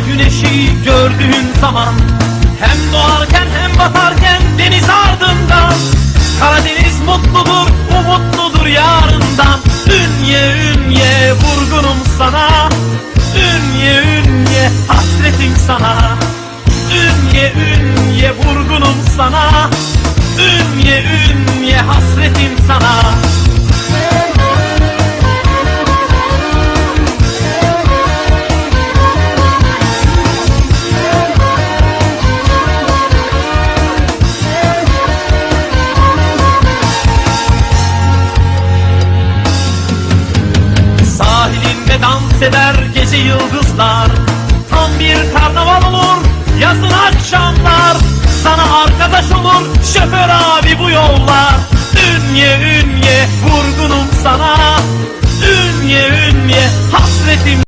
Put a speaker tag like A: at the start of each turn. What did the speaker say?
A: güneşi gördüğün zaman Hem doğarken hem batarken deniz ardından Karadeniz mutludur, umutludur yarından. Ünye ünye vurgunum sana Ünye ünye hasretim sana. Ünye ünye vurgunum sana Ünye ünye hasretim sana Dans eder gece yıldızlar. Tam bir karnaval olur yazın akşamlar. Sana arkadaş olur şoför abi bu yollar. Ünye ünye vurgunum sana. Ünye ünye hasretim